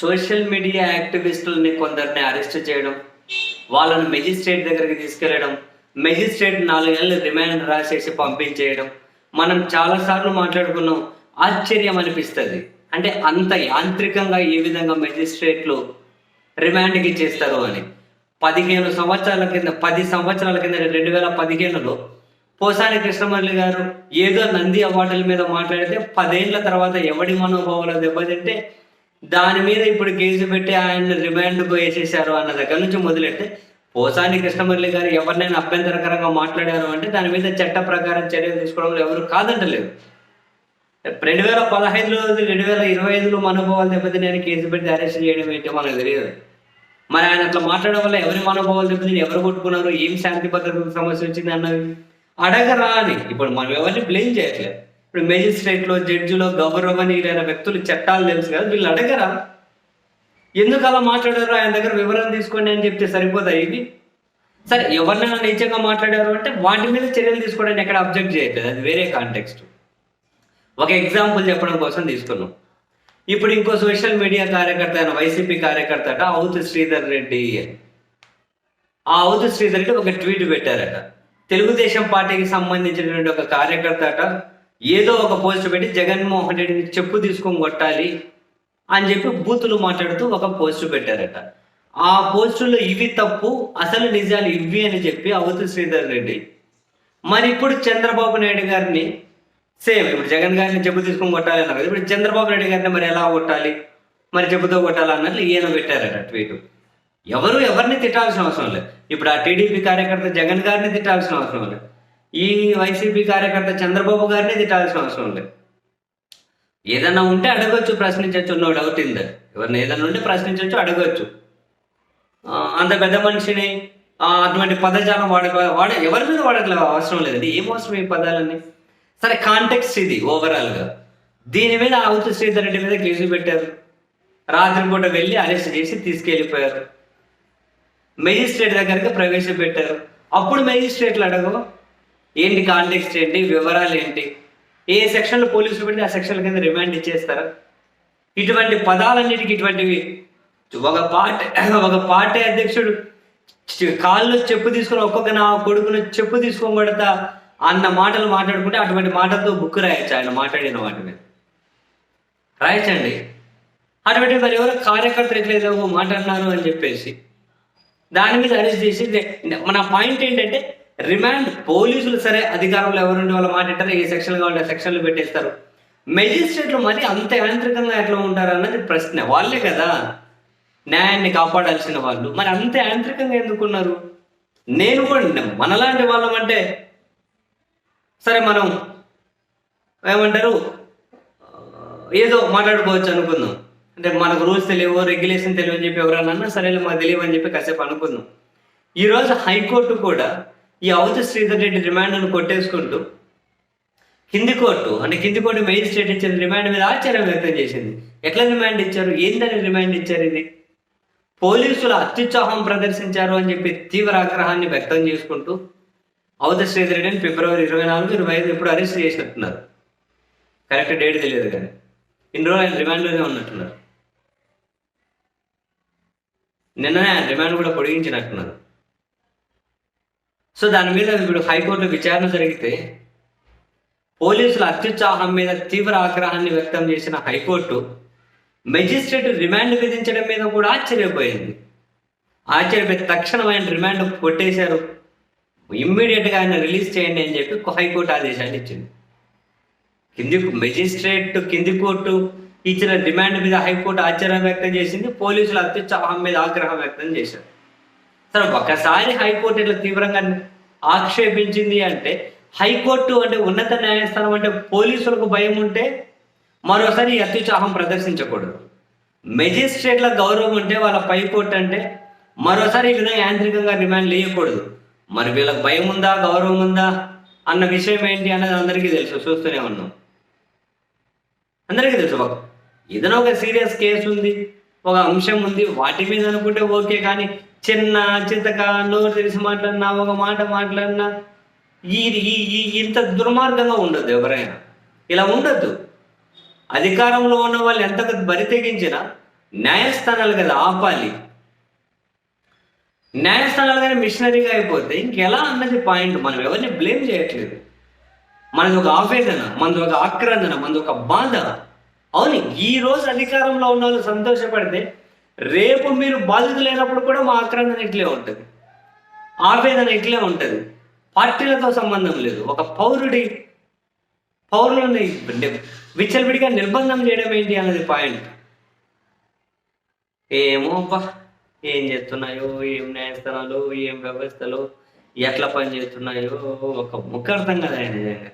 Social media యాక్టివిస్టులని కొందరిని arrest చేయడం వాళ్ళని మెజిస్ట్రేట్ దగ్గరికి తీసుకెళ్ళడం మెజిస్ట్రేట్ నాలుగేళ్ళు రిమాండ్ రాసేసి పంపించేయడం. మనం చాలాసార్లు మాట్లాడుకున్నాం ఆశ్చర్యం అనిపిస్తుంది. అంటే అంత యాంత్రికంగా ఏ విధంగా మెజిస్ట్రేట్లు రిమాండ్కి ఇచ్చేస్తారు అని. పదిహేను సంవత్సరాల కింద పది సంవత్సరాల కింద రెండు వేల పదిహేనులో పోసాని కృష్ణమల్లి గారు ఏదో నంది అవార్డుల మీద మాట్లాడితే పదేళ్ళ తర్వాత ఎవడి మనోభావాలు దెబ్బతింటే దాని మీద ఇప్పుడు కేసు పెట్టి ఆయన రిమాండ్కు వేసేశారు అన్న దగ్గర నుంచి మొదలెడితే పోసాని కృష్ణమురళి గారు ఎవరినైనా అభ్యంతరకరంగా మాట్లాడారు అంటే దాని మీద చట్ట ప్రకారం చర్యలు తీసుకోవడంలో ఎవరు కాదంటలేదు. రెండు వేల పదహైదులో రెండు వేల ఇరవై ఐదులో మనోభావాలు దెబ్బతిని కేసు పెట్టి అరెస్ట్ చేయడం ఏంటో మనకు తెలియదు. మరి ఆయన అట్లా మాట్లాడడం వల్ల ఎవరి మనోభావాలు దెబ్బతిని ఎవరు కొట్టుకున్నారు ఏం శాంతి భద్రత సమస్య వచ్చింది అన్నది అడగరా అని ఇప్పుడు మనం ఎవరిని బ్లేమ్ చేయట్లేదు. ఇప్పుడు మెజిస్ట్రేట్లో జడ్జిలో గౌరవనీయులైన వ్యక్తులు చట్టాలు తెలుసు కదా వీళ్ళు అడగరా? ఎందుకు అలా మాట్లాడారు? ఆయన దగ్గర వివరణ తీసుకోండి అని చెప్తే సరిపోదా ఇది సరే ఎవరినైనా నీచంగా మాట్లాడారు అంటే వాటి మీద చర్యలు తీసుకోవడానికి ఎక్కడ అబ్జెక్ట్ చేయట్లేదు. అది వేరే కాంటెక్స్ట్. ఒక ఎగ్జాంపుల్ చెప్పడం కోసం తీసుకున్నాం. ఇప్పుడు ఇంకో సోషల్ మీడియా కార్యకర్త అయిన వైసీపీ కార్యకర్త అట అవుతు శ్రీధర్ రెడ్డి ఆ అవుతు శ్రీధర్ రెడ్డి ఒక ట్వీట్ పెట్టారట. తెలుగుదేశం పార్టీకి సంబంధించినటువంటి ఒక కార్యకర్త అట ఏదో ఒక పోస్ట్ పెట్టి జగన్మోహన్ రెడ్డిని చెప్పు తీసుకొని కొట్టాలి అని చెప్పి బూతులు మాట్లాడుతూ ఒక పోస్ట్ పెట్టారట. ఆ పోస్టులో ఇవి తప్పు అసలు నిజాలు ఇవి అని చెప్పి అవతు శ్రీధర్ రెడ్డి. మరి ఇప్పుడు చంద్రబాబు నాయుడు గారిని సేమ్ ఇప్పుడు జగన్ గారిని చెప్పు తీసుకొని కొట్టాలి అన్నారు ఇప్పుడు చంద్రబాబు నాయుడు గారిని మరి ఎలా కొట్టాలి? మరి చెప్పుతో కొట్టాలి అన్నట్లు ఈయన పెట్టారట ట్వీట్. ఎవరు ఎవరిని తిట్టాల్సిన అవసరం లేదు. ఇప్పుడు ఆ టీడీపీ కార్యకర్త జగన్ గారిని తిట్టాల్సిన అవసరం లేదు. ఈ వైసీపీ కార్యకర్త చంద్రబాబు గారిని తిట్టాల్సిన అవసరం లేదు ఏదన్నా ఉంటే అడగొచ్చు ప్రశ్నించవచ్చు నో డౌట్ ఇన్ దట్ ఎవరిని ఏదన్నా ఉంటే ప్రశ్నించవచ్చు అడగొచ్చు. అంత పెద్ద మనిషిని అటువంటి పదజాలం వాడ వాడ ఎవరి మీద వాడట్లేదు అవసరం లేదండి. ఏం అవసరం ఈ పదాలన్నీ? సరే కాంటెక్స్ట్ ఇది ఓవరాల్గా దీని మీద అవుతు శ్రీధర్ రెడ్డి మీద కేసు పెట్టారు. రాత్రిపూట వెళ్ళి అరెస్ట్ చేసి తీసుకెళ్ళిపోయారు. మెజిస్ట్రేట్ దగ్గరికి ప్రవేశపెట్టారు. అప్పుడు మెజిస్ట్రేట్లు అడగవు ఏంటి కాంటెక్స్ట్ ఏంటి? వివరాలు ఏంటి? ఏ సెక్షన్లో పోలీసులు పెట్టి ఆ సెక్షన్ల కింద రిమాండ్ ఇచ్చేస్తారా? ఇటువంటి పదాలన్నిటికీ ఇటువంటివి. ఒక పార్టీ ఒక పార్టీ అధ్యక్షుడు కాళ్ళు చెప్పు తీసుకుని ఒక్కొక్క నా కొడుకును చెప్పు తీసుకొని కొడతా అన్న మాటలు మాట్లాడుకుంటే అటువంటి మాటలతో బుక్ రాయొచ్చు ఆయన మాట్లాడిన వాటి మీద రాయచ్చండి. అటువంటి మరి ఎవరో కార్యకర్తలు ఎట్లయితే మాట్లాడినారు అని చెప్పేసి. దాని మీద అరెస్ట్ చేసి మన పాయింట్ ఏంటంటే రిమాండ్ పోలీసులు సరే అధికారంలో ఎవరుండే వాళ్ళ మాట్లాడారు ఏ సెక్షన్ కావాలంటే సెక్షన్లు పెట్టేస్తారు. మెజిస్ట్రేట్లు మరి అంత యాంత్రికంగా ఎట్లా ఉంటారు అన్నది ప్రశ్న. వాళ్ళే కదా. న్యాయాన్ని కాపాడాల్సిన వాళ్ళు. మరి అంత యాంత్రికంగా ఎందుకున్నారు నేను కూడా మనలాంటి వాళ్ళం అంటే సరే మనం ఏమంటారు? ఏదో మాట్లాడుకోవచ్చు అనుకుందాం. అంటే మనకు రూల్స్ తెలియవు రెగ్యులేషన్ తెలియని చెప్పి ఎవరన్నా సరే మాకు తెలియవని చెప్పి కాసేపు అనుకుందాం. ఈరోజు హైకోర్టు కూడా ఈ అవతి శ్రీధర్ రెడ్డి రిమాండ్ను కొట్టేసుకుంటూ కింది కోర్టు అంటే కింది కోర్టు మేజిస్ట్రేట్ ఇచ్చిన రిమాండ్ మీద ఆశ్చర్యం వ్యక్తం చేసింది. ఎట్లా రిమాండ్ ఇచ్చారు? ఏందని రిమాండ్ ఇచ్చారు ఇది? పోలీసులు అత్యుత్సాహం ప్రదర్శించారు అని చెప్పి తీవ్ర ఆగ్రహాన్ని వ్యక్తం చేసుకుంటూ అవత శ్రీధర్ రెడ్డిని ఫిబ్రవరి ఇరవై నాలుగు ఇరవై ఐదు ఇప్పుడు అరెస్ట్ చేసినట్టున్నారు. కరెక్ట్ డేట్ తెలియదు కానీ. ఇన్ని రోజులు ఆయన రిమాండ్లోనే ఉన్నట్టున్నారు. నిన్ననే ఆయన రిమాండ్ కూడా పొడిగించినట్టున్నారు. సో దాని మీద ఇప్పుడు హైకోర్టు విచారణ జరిగితే పోలీసుల అత్యుత్సాహం మీద తీవ్ర ఆగ్రహాన్ని వ్యక్తం చేసిన హైకోర్టు మెజిస్ట్రేట్ రిమాండ్ విధించడం మీద కూడా ఆశ్చర్యపోయింది. ఆశ్చర్యపోయి తక్షణం ఆయన రిమాండ్ కొట్టేశారు. ఇమ్మీడియట్గా ఆయన రిలీజ్ చేయండి అని చెప్పి హైకోర్టు ఆదేశాన్ని ఇచ్చింది. కింది మెజిస్ట్రేట్ కింది కోర్టు ఇచ్చిన డిమాండ్ మీద హైకోర్టు ఆశ్చర్యం వ్యక్తం చేసింది. పోలీసులు అత్యుత్సాహం మీద ఆగ్రహం వ్యక్తం చేశారు. సరే ఒకసారి హైకోర్టు ఇట్లా తీవ్రంగా ఆక్షేపించింది అంటే హైకోర్టు అంటే ఉన్నత న్యాయస్థానం అంటే పోలీసులకు భయం ఉంటే మరోసారి అత్యుత్సాహం ప్రదర్శించకూడదు. మెజిస్ట్రేట్ల గౌరవం ఉంటే వాళ్ళ పైకోర్టు అంటే మరోసారి ఈ విధంగా యాంత్రికంగా రిమాండ్ వేయకూడదు మరి వీళ్ళకి భయం ఉందా గౌరవం ఉందా అన్న విషయం ఏంటి అన్నది అందరికీ తెలుసు చూస్తూనే ఉన్నాం. అందరికీ తెలుసు ఒక ఏదైనా ఒక సీరియస్ కేసు ఉంది ఒక అంశం ఉంది వాటి మీద అనుకుంటే ఓకే కానీ చిన్న చితక నోరు తెలిసి మాట్లాడినా ఒక మాట మాట్లాడినా ఈ ఈ ఇంత దుర్మార్గంగా ఉండదు ఎవరైనా. ఇలా ఉండద్దు అధికారంలో ఉన్న వాళ్ళు ఎంత బరి తెగించినా న్యాయస్థానాలు కదా ఆపాలి. న్యాయస్థానాలు కానీ మిషనరీగా అయిపోతే ఇంకెలా అన్నది పాయింట్ మనం ఎవరిని బ్లేమ్ చేయట్లేదు. మనది ఒక ఆవేదన మనది ఒక ఆక్రందన మనది ఒక బాధ. అవును ఈ రోజు అధికారంలో ఉన్న వాళ్ళు సంతోషపడితే రేపు మీరు బాధితులైనప్పుడు కూడా మా ఆక్రందన ఇట్లే ఉంటుంది. ఆవేదన ఇట్లే ఉంటుంది. పార్టీలతో సంబంధం లేదు. ఒక పౌరుడి పౌరులని విచ్చలవిడిగా నిర్బంధం చేయడం ఏంటి అన్నది పాయింట్. ఏమో అబ్బా ఏం చేస్తున్నాయో ఏం న్యాయస్థానాలు ఏం వ్యవస్థలు ఎట్లా పని చేస్తున్నాయో ఒక ముఖ అర్థం కదా నిజంగా.